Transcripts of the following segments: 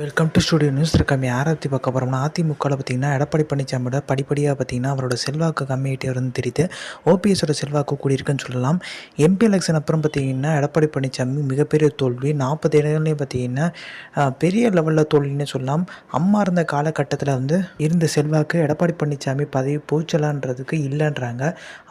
Welcome to studio news இருக்காம யாரை பற்றி பார்க்க போகிறோம்னா அதிமுகவில் பார்த்தீங்கன்னா எடப்பாடி பழனிசாமியோட படிப்படியாக பார்த்தீங்கன்னா அவரோட செல்வாக்கு கம்மியாகிட்டே வந்து தெரியுது. ஓபிஎஸோட செல்வாக்கு கூடியிருக்குன்னு சொல்லலாம். எம்பி எலெக்ஷன் அப்புறம் பார்த்தீங்கன்னா எடப்பாடி பழனிசாமி மிகப்பெரிய தோல்வி. நாற்பது இடங்கள்லேயும் பார்த்தீங்கன்னா பெரிய லெவலில் தோல்வின்னு சொல்லலாம். அம்மா இருந்த காலகட்டத்தில் வந்து இருந்த செல்வாக்கு எடப்பாடி பழனிசாமி பதவி போச்சலான்றதுக்கு இல்லைன்றாங்க.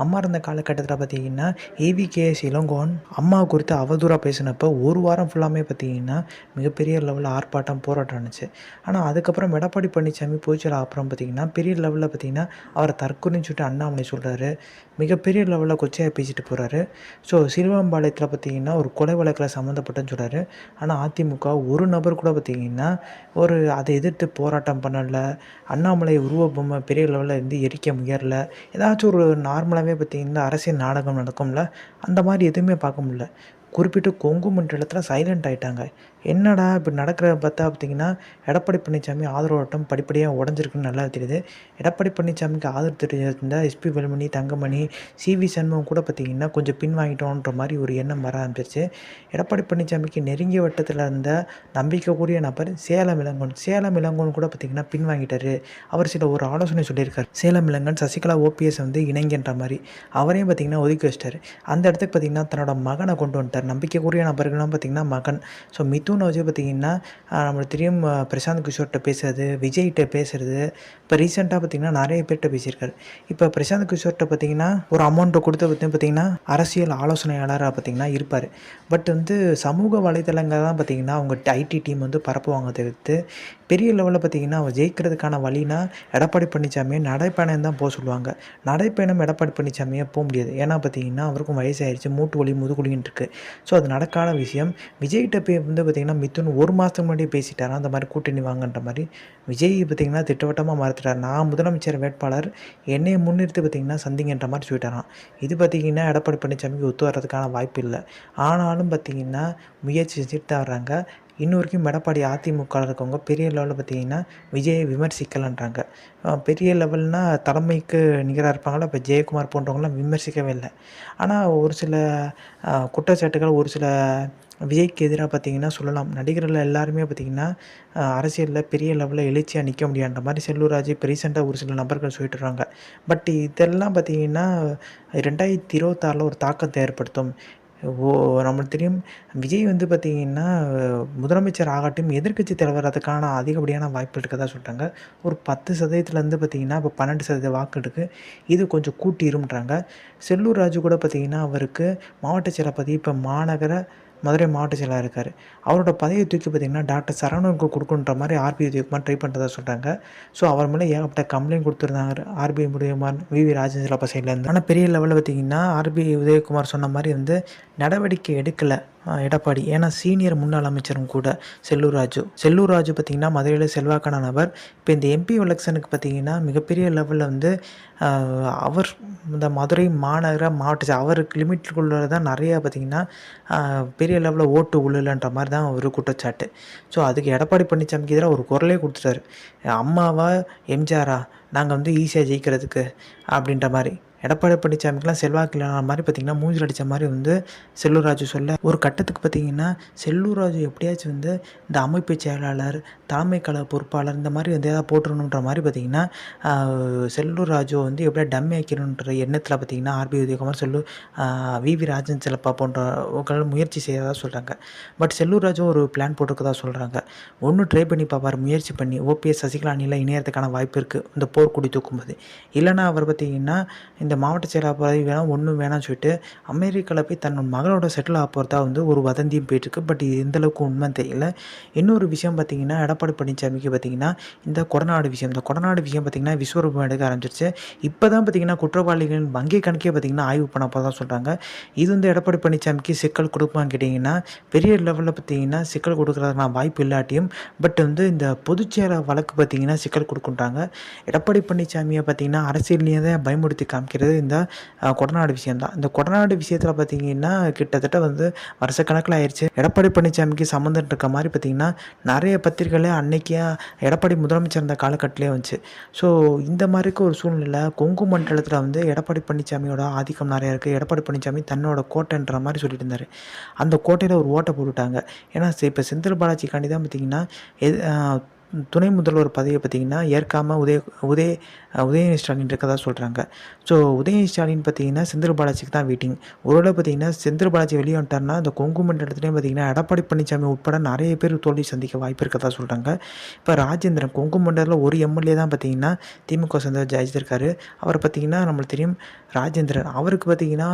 அம்மா இருந்த காலகட்டத்தில் பார்த்தீங்கன்னா ஏவிகேஎஸ் இளங்கோன் அம்மா குறித்து அவதூறாக பேசினப்போ ஒரு வாரம் ஃபுல்லாமே பார்த்தீங்கன்னா மிகப்பெரிய லெவலில் ஆர்ப்பாட்டம் போராட்டம் இருந்துச்சு ஆனால் அதுக்கப்புறம் எடப்பாடி பழனிசாமி போச்சல அப்புறம் பார்த்திங்கன்னா பெரிய லெவலில் பார்த்தீங்கன்னா அவரை தற்கொலைன்னு சொல்லிட்டு அண்ணாமலை சொல்கிறாரு மிகப்பெரிய லெவலில் கொச்சையாக பேசிட்டு போகிறாரு ஸோ சிறுவம்பாளையத்தில் பார்த்திங்கன்னா ஒரு கொலை வழக்கில் சம்மந்தப்பட்டன்னு சொல்கிறாரு ஆனால் அதிமுக ஒரு நபர் கூட பார்த்திங்கன்னா ஒரு அதை எதிர்த்து போராட்டம் பண்ணலை. அண்ணாமலை உருவ பொம்மை பெரிய லெவலில் இருந்து எரிக்க முயறல. ஏதாச்சும் ஒரு நார்மலாகவே பார்த்திங்கன்னா அரசியல் நாடகம் நடக்கும்ல அந்த மாதிரி எதுவுமே பார்க்க முடியல. குறிப்பிட்டு கொங்கு மண்டலத்தில் சைலண்ட் ஆகிட்டாங்க என்னடா இப்படி நடக்கிறத பார்த்தா பார்த்தீங்கன்னா எடப்பாடி பழனிசாமி ஆதரவாட்டம் படிப்படியாக உடஞ்சிருக்குன்னு நல்லா தெரியுது. எடப்பாடி பழனிசாமிக்கு ஆதரவு தெரிஞ்சிருந்த எஸ்பி வேலுமணி தங்கமணி சிவி சண்முகம் கூட பார்த்திங்கன்னா கொஞ்சம் பின்வாங்கிட்டோன்ற மாதிரி ஒரு எண்ணம் வர ஆரம்பிச்சிருச்சு. எடப்பாடி பழனிசாமிக்கு நெருங்கிய வட்டத்தில் இருந்த நம்பிக்கைக்குரிய நபர் சேலம் இளங்கோன். சேலம் இளங்கோன் கூட பார்த்தீங்கன்னா பின்வாங்கிட்டார். அவர் சில ஒரு ஆலோசனை சொல்லியிருக்காரு. சேலம் இளங்கன் சசிகலா ஓபிஎஸ் வந்து இணைங்கன்ற மாதிரி. அவரையும் பார்த்திங்கன்னா ஒதுக்கி வச்சிட்டார். அந்த இடத்துக்கு பார்த்தீங்கன்னா தன்னோட மகனை கொண்டு வந்துட்டார். நம்பிக்கைக்குரிய நபர்கள்லாம் பார்த்தீங்கன்னா மகன். ஸோ மிதுன் வச்சு பார்த்தீங்கன்னா நம்மளுக்கு தெரியும் பிரசாந்த் கிஷோர்கிட்ட பேசுறது விஜய்கிட்ட பேசுறது இப்போ ரீசெண்டாக பார்த்தீங்கன்னா நிறைய பேர்கிட்ட பேசியிருக்காரு. இப்போ பிரசாந்த் கிஷோர்கிட்ட பார்த்தீங்கன்னா ஒரு அமௌண்ட்டை கொடுத்து பற்றி பார்த்தீங்கன்னா அரசியல் ஆலோசனையாளராக பார்த்தீங்கன்னா இருப்பார். பட் வந்து சமூக வலைதளங்கள் தான் பார்த்தீங்கன்னா அவங்க ஐடி டீம் வந்து பரப்புவாங்க தவிர்த்து பெரிய லெவலில் பார்த்தீங்கன்னா அவர் ஜெயிக்கிறதுக்கான வழினா எடப்பாடி பழனிசாமியை நடைப்பயணம் தான் போக சொல்லுவாங்க. நடைப்பயணம் எடப்பாடி பழனிசாமியை போக முடியாது. ஏன்னா பார்த்தீங்கன்னா அவருக்கும் வயசாயிருச்சு. மூட்டு வலி முதுகுலின்னு இருக்குது ஸோ அது நடக்காத விஷயம். விஜய்கிட்ட போய் வந்து பார்த்திங்கன்னா மிதுன் ஒரு மாதத்துக்கு முன்னாடியே பேசிட்டாரா அந்த மாதிரி கூட்டணி வாங்கன்ற மாதிரி. விஜய் பார்த்தீங்கன்னா திட்டவட்டமாக மறுத்துட்டார். நான் முதலமைச்சர் வேட்பாளர். என்னையை முன்னிறுத்தி பார்த்தீங்கன்னா சந்திங்கன்ற மாதிரி சொல்லிட்டாரான் இது பார்த்தீங்கன்னா எடப்பாடி பழனிசாமிக்கு ஒத்து வர்றதுக்கான வாய்ப்பு இல்லை. ஆனாலும் பார்த்தீங்கன்னா முயற்சி செஞ்சுட்டு தான் வர்றாங்க. இன்ன வரைக்கும் எடப்பாடி அதிமுக இருக்கவங்க பெரிய லெவலில் பார்த்தீங்கன்னா விஜயை விமர்சிக்கலைன்றாங்க. பெரிய லெவல்னால் தலைமைக்கு நிகராக இருப்பாங்களா? இப்போ ஜெயக்குமார் போன்றவங்களாம் விமர்சிக்கவே இல்லை. ஆனால் ஒரு சில குற்றச்சாட்டுகள் ஒரு சில விஜய்க்கு எதிராக பார்த்தீங்கன்னா சொல்லலாம். நடிகர்கள் எல்லாருமே பார்த்தீங்கன்னா அரசியலில் பெரிய லெவலில் எழுச்சியாக நிற்க முடியாத மாதிரி செல்லூராஜ் இப்போ ரீசெண்டாக ஒரு சில நபர்கள் சொல்லிட்டு இருக்காங்க. பட் இதெல்லாம் பார்த்தீங்கன்னா ரெண்டாயிரத்தி இருபத்தாறில் ஒரு தாக்கத்தை ஏற்படுத்தும். ஓ நம்மளுக்கு தெரியும். விஜய் வந்து பார்த்திங்கன்னா முதலமைச்சர் ஆகட்டும் எதிர்க்கட்சி தலைவர் அதுக்கான அதிகப்படியான வாய்ப்பு இருக்கதா சொல்கிறாங்க ஒரு பத்து சதவீதத்துலேருந்து பார்த்திங்கன்னா இப்போ பன்னெண்டு சதவீத வாக்கு இருக்கு. இது கொஞ்சம் கூட்டிரும்ன்றாங்க. செல்லூர் ராஜு கூட பார்த்திங்கன்னா அவருக்கு மாவட்ட செயலர் இப்போ மாநகர மதுரை மாவட்ட செயலாளர் இருக்கார். அவரோட பதவியை தூக்கி பார்த்திங்கன்னா டாக்டர் சரவணனுக்கு கொடுக்குன்ற மாதிரி ஆர்பிஐ உதயகுமார் ட்ரை பண்ணுறதா சொல்கிறாங்க ஸோ அவர் மேலே ஏகப்பட்ட கம்ப்ளைண்ட் கொடுத்துருந்தாங்க. ஆர்பிஐ உதயகுமார் விவி ராஜேந்திரப்பா சைட்லேருந்து ஆனால் பெரிய லெவலில் பார்த்திங்கன்னா ஆர்பிஐ உதயகுமார் சொன்ன மாதிரி வந்து நடவடிக்கை எடுக்கலை. எடப்பாடி. ஏன்னா சீனியர் முன்னாள் அமைச்சரும் கூட செல்லூர் ராஜு. செல்லூர் ராஜு பார்த்திங்கன்னா மதுரையில் செல்வாக்கான நபர். இப்போ இந்த எம்பி எலெக்ஷனுக்கு பார்த்திங்கன்னா மிகப்பெரிய லெவலில் வந்து அவர் இந்த மதுரை மாநகர மாவட்ட அவருக்கு லிமிட்டுக்குள்ளே தான் நிறையா பார்த்திங்கன்னா பெரிய லெவலில் ஓட்டு உள்ளலன்ற மாதிரி தான் ஒரு குற்றச்சாட்டு. ஸோ அதுக்கு எடப்பாடி பழனிசாமிக்கு எதிராக ஒரு குரலே கொடுத்துட்டாரு. அம்மாவா எம்ஜிஆரா நாங்கள் வந்து ஈஸியாக ஜெயிக்கிறதுக்கு அப்படின்ற மாதிரி. எடப்பாடி பழனிசாமிக்கெலாம் செல்வாக்கு இல்லாத மாதிரி பார்த்திங்கன்னா மூஞ்சில் அடித்த மாதிரி வந்து செல்லூர் ராஜு சொல்ல. ஒரு கட்டத்துக்கு பார்த்திங்கன்னா செல்லூர் ராஜு எப்படியாச்சும் வந்து இந்த அமைப்பு செயலாளர் தலைமை கழக பொறுப்பாளர் இந்த மாதிரி வந்து ஏதாவது போட்டுருணுன்ற மாதிரி பார்த்திங்கன்னா செல்லூர் ராஜு வந்து எப்படியா டம்மி ஆக்கணுன்ற எண்ணத்தில் பார்த்திங்கன்னா ஆர்பி உதயகுமார் செல்லூர் விவி ராஜன் சிலப்பா போன்றவர்கள் முயற்சி செய்யறதா சொல்கிறாங்க பட் செல்லூர் ராஜும் ஒரு பிளான் போட்டிருக்கதா சொல்கிறாங்க ஒன்று ட்ரை பண்ணி பார்ப்பார் முயற்சி பண்ணி ஓபிஎஸ் சசிகலா அணியில் இணையறதுக்கான வாய்ப்பு இருக்குது இந்த போர்க்குடி தூக்கும்போது. இல்லைன்னா அவர் பார்த்திங்கன்னா இந்த மாவட்ட செயலாளர் பதவி வேணாம் ஒன்றும் வேணாம்னு சொல்லிட்டு அமெரிக்காவில் போய் தன்னோட மகளோட செட்டில் ஆக போகிறதா வந்து ஒரு வதந்தியும் போயிட்டுருக்கு. பட் இது எந்தளவுக்கு உண்மை தெரியல. இன்னொரு விஷயம் பார்த்திங்கன்னா எடப்பாடி பழனிசாமிக்கு பார்த்திங்கன்னா இந்த கொடநாடு விஷயம் இந்த கொடநாடு விஷயம் பார்த்திங்கன்னா விஸ்வரூபம் எடுக்க ஆரம்பிச்சிருச்சு. இப்போ தான் பார்த்திங்கன்னா குற்றவாளிகளின் வங்கி கணக்கே பார்த்திங்கன்னா ஆய்வு பண்ண போகிறதா சொல்கிறாங்க இது வந்து எடப்பாடி பழனிசாமிக்கு சிக்கல் கொடுப்பான்னு கேட்டிங்கன்னா பெரிய லெவலில் பார்த்திங்கன்னா சிக்கல் கொடுக்குறதுக்கான வாய்ப்பு இல்லாட்டியும் பட் வந்து இந்த பொதுச்சேர வழக்கு பார்த்திங்கன்னா சிக்கல் கொடுக்குன்றாங்க. எடப்பாடி பழனிசாமியை பார்த்திங்கன்னா அரசியல்லையே தான் பயமுறுத்தி காமிக்கிறேன் இருக்கிறது இந்த கொடநாடு விஷயம்தான். இந்த கொடநாடு விஷயத்தில் பார்த்தீங்கன்னா கிட்டத்தட்ட வந்து வருஷக்கணக்கில் ஆயிடுச்சு எடப்பாடி பழனிசாமிக்கு சம்மந்தம் இருக்க மாதிரி பார்த்தீங்கன்னா நிறைய பத்திரிகைகளே அன்னைக்கே எடப்பாடி முதலமைச்சர் இருந்த காலகட்டத்திலே வந்துச்சு. ஸோ இந்த மாதிரிக்கு ஒரு சூழ்நிலை கொங்கு மண்டலத்தில் வந்து எடப்பாடி பழனிசாமியோட ஆதிக்கம் நிறையா இருக்குது எடப்பாடி பழனிசாமி தன்னோட கோட்டைன்ற மாதிரி சொல்லிட்டு இருந்தார் அந்த கோட்டையில் ஒரு ஓட்டை போட்டுட்டாங்க. ஏன்னா இப்போ செந்தில் பாலாஜிக்காண்டி தான் பார்த்தீங்கன்னா எது துணை முதல்வர் பதவியை பார்த்தீங்கன்னா ஏற்காமல் உதய உதய உதயநிதி ஸ்டாலின் இருக்கதா சொல்கிறாங்க ஸோ உதயநிதி ஸ்டாலின் பார்த்தீங்கன்னா செந்தில் பாலாஜிக்கு தான் வெயிட்டிங் ஒருவேளை பார்த்தீங்கன்னா செந்தில் பாலாஜி வெளியே வந்துட்டார்னா அந்த கொங்கு மண்டலத்துலேயும் பார்த்தீங்கன்னா எடப்பாடி பழனிசாமி உட்பட நிறைய பேர் தோல்வி சந்திக்க வாய்ப்பு இருக்கதா சொல்கிறாங்க இப்போ ராஜேந்திரன் கொங்கு மண்டலத்தில் ஒரு எம்எல்ஏ தான் பார்த்தீங்கன்னா திமுக சேர்ந்த ஜெயிச்சிருக்காரு. அவர் பார்த்தீங்கன்னா நம்மளுக்கு தெரியும் ராஜேந்திரன். அவருக்கு பார்த்தீங்கன்னா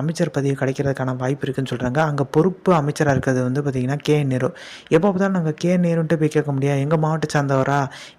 அமைச்சர் பதவி கிடைக்கிறதுக்கான வாய்ப்பு இருக்குதுன்னு சொல்கிறாங்க அங்கே பொறுப்பு அமைச்சராக இருக்கிறது வந்து பார்த்தீங்கன்னா கே நேரு. எப்போ பார்த்தாலும் நாங்கள் கே என் நேருன்ட்டு போய் கேட்க முடியாது. எங்கள் மாவட்ட சார்ந்தவரா?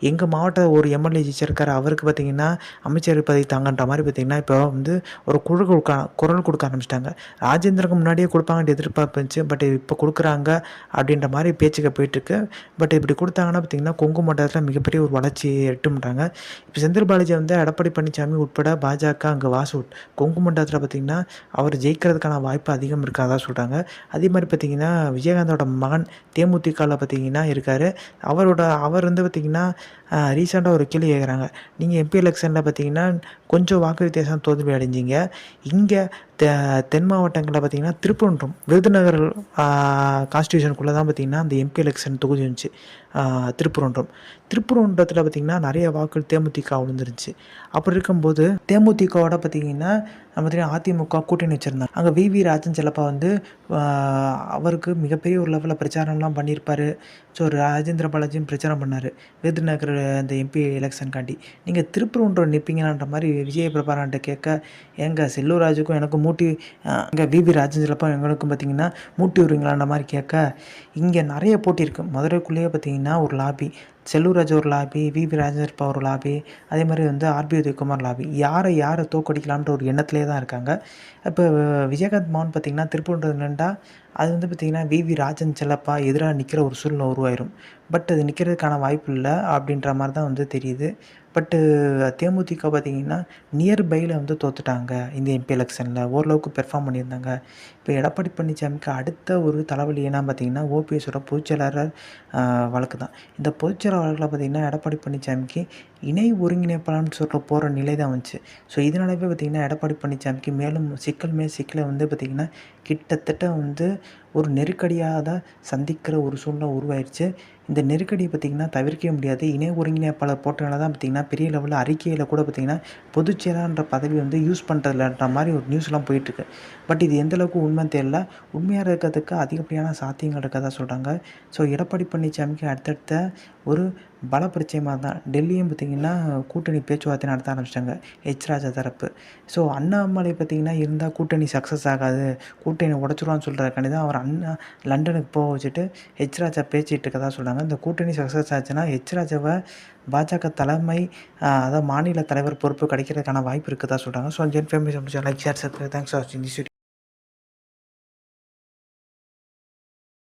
எங்கள் மாவட்ட ஒரு எம்எல்ஏ ஜெயிச்சிருக்காரு. அவருக்கு பார்த்தீங்கன்னா அமைச்சர் பதவி தாங்கன்ற மாதிரி பார்த்தீங்கன்னா இப்போ வந்து ஒரு குழு கொடுக்க குரல் கொடுக்க ஆரம்பிச்சிட்டாங்க. ராஜேந்திரனுக்கு முன்னாடியே கொடுப்பாங்கன்னு எதிர்பார்ப்பு இருந்துச்சு. பட் இப்போ கொடுக்குறாங்க அப்படின்ற மாதிரி பேச்சுக்கு போயிட்டுருக்கு. பட் இப்படி கொடுத்தாங்கன்னா பார்த்தீங்கன்னா கொங்கு மண்டலத்தில் மிகப்பெரிய ஒரு வளர்ச்சி எட்டும்ன்றாங்க. இப்போ செந்தில் பாலாஜி வந்து எடப்பாடி பழனிசாமி உட்பட பாஜக அங்கே வாசு கொங்கு மண்டலத்தில் பார்த்தீங்கன்னா அவர் ஜெயிக்கிறதுக்கான வாய்ப்பு அதிகம் இருக்காதா சொல்கிறாங்க அதே மாதிரி பார்த்தீங்கன்னா விஜயகாந்தோட மகன் தேமுதிகவில் பார்த்தீங்கன்னா இருக்கார். அவரோட அவர் வந்து பார்த்திங்கன்னா ரீசெண்டாக ஒரு கேள்வி கேட்குறாங்க நீங்கள் எம்பி எலெக்ஷனில் பார்த்தீங்கன்னா கொஞ்சம் வாக்கு வித்தியாசம் தோல்வி அடைஞ்சிங்க இங்கே தெ தென் மாவட்டங்களில் பார்த்தீங்கன்னா திருப்பரன்றம் விருதுநகர் கான்ஸ்டியூஷனுக்குள்ளே தான் பார்த்தீங்கன்னா அந்த எம்பி எலெக்ஷன் தொகுதி இருந்துச்சு திருப்பரன்றம். திருப்பரன்றத்தில் பார்த்திங்கன்னா நிறைய வாக்குகள் தேமுதிக விழுந்துருந்துச்சு அப்படி இருக்கும்போது தேமுதிகவோட பார்த்தீங்கன்னா பார்த்தீங்கன்னா அதிமுக கூட்டணி வச்சுருந்தாங்க. அங்கே வி. வி. ராஜன் செல்லப்பா வந்து அவருக்கு மிகப்பெரிய ஒரு லெவலில் பிரச்சாரம்லாம் பண்ணியிருப்பார். ஸோ ராஜேந்திர பாலாஜியும் பிரச்சாரம் பண்ணார். விருதுநகர் அந்த எம்பி எலெக்ஷனுக்காண்டி நீங்கள் திருப்பரன்றம் நிற்பீங்களான்ற மாதிரி விஜய பிரபாரான்ட்ட கேட்க எங்கள் செல்லூர் ராஜுக்கும் எனக்கும் மூட்டி இங்கே பிபி ராஜேந்திரப்பா எங்களுக்கும் பார்த்தீங்கன்னா மூட்டி விடுவீங்களான்ற மாதிரி கேட்க இங்கே நிறைய போட்டி இருக்குது மதுரைக்குள்ளேயே பார்த்தீங்கன்னா ஒரு லாபி செல்லூர் ராஜு ஒரு லாபி விவி ராஜேந்திரப்பா ஒரு லாபி அதே மாதிரி வந்து ஆர்பி உதயகுமார் லாபி. யாரை யாரை தோக்கடிக்கலாம்ன்ற ஒரு எண்ணத்திலே தான் இருக்காங்க. இப்போ விஜயகாந்த் மோகன் பார்த்திங்கன்னா திருப்பூர் நின்றா அது வந்து பார்த்திங்கன்னா வி. வி. ராஜன் செல்லப்பா எதிராக நிற்கிற ஒரு சூழ்நிலை உருவாயிரும். பட் அது நிற்கிறதுக்கான வாய்ப்பு இல்லை அப்படின்ற மாதிரி தான் வந்து தெரியுது. பட்டு தேமுதிக பார்த்தீங்கன்னா நியர்பையில் வந்து தோத்துட்டாங்க இந்த எம்பி எலெக்ஷனில். ஓரளவுக்கு பெர்ஃபார்ம் பண்ணியிருந்தாங்க. இப்போ எடப்பாடி பழனிசாமிக்கு அடுத்த ஒரு தலைவலி என்ன பார்த்தீங்கன்னா ஓபிஎஸோட பொதுச்செயலாளர் வழக்கு தான். இந்த பொதுச்செயலாளர் வழக்கில் பார்த்தீங்கன்னா எடப்பாடி பழனிசாமிக்கு இணை ஒருங்கிணைப்பாளர்னு சொல்கிற போகிற நிலை தான் வந்துச்சு. ஸோ இதனாலவே பார்த்திங்கன்னா எடப்பாடி பழனிசாமிக்கு மேலும் சிக்கல் மேல் சிக்கலை வந்து பார்த்திங்கன்னா கிட்டத்தட்ட வந்து ஒரு நெருக்கடியாக தான் சந்திக்கிற ஒரு சூழ்நிலை உருவாயிருச்சு. இந்த நெருக்கடியை பார்த்திங்கன்னா தவிர்க்கவே முடியாது. இணை ஒருங்கிணைப்பாளர் போட்டனால தான் பார்த்திங்கன்னா பெரிய லெவலில் அறிக்கையில் கூட பார்த்திங்கன்னா பொதுச்செயலாளர்ன்ற பதவி வந்து யூஸ் பண்ணுறதுலன்ற மாதிரி ஒரு நியூஸ்லாம் போயிட்டுருக்கு. பட் இது எந்தளவுக்கு உண்மைன்னு தெரியல. உண்மையாக இருக்கிறதுக்கு அதிகப்படியான சாத்தியங்கள் இருக்கதான் சொல்கிறாங்க ஸோ எடப்பாடி பழனிசாமிக்கு அடுத்தடுத்த ஒரு பல தான் டெல்லியும் பார்த்திங்கன்னா கூட்டணி பேச்சுவார்த்தை நடத்த ஆரம்பிச்சிட்டாங்க. ஹெச் ராஜா தரப்பு. ஸோ அண்ணாமலை பார்த்திங்கன்னா இருந்தால் கூட்டணி சக்ஸஸ் ஆகாது. கூட்டணி உடச்சிருவான்னு சொல்கிறக்காண்டி தான் அவர் அண்ணா லண்டனுக்கு போக வச்சுட்டு ஹெச் ராஜா பேசிகிட்டு இருக்கதா சொல்கிறாங்க இந்த கூட்டணி சக்ஸஸ் ஆச்சுன்னா ஹெச் ராஜாவை பாஜக தலைமை அதாவது மாநில தலைவர் பொறுப்பு கிடைக்கிறதுக்கான வாய்ப்பு இருக்குதா சொல்கிறாங்க so gen family like share subscribe thanks for வாட்சிங் திஸ்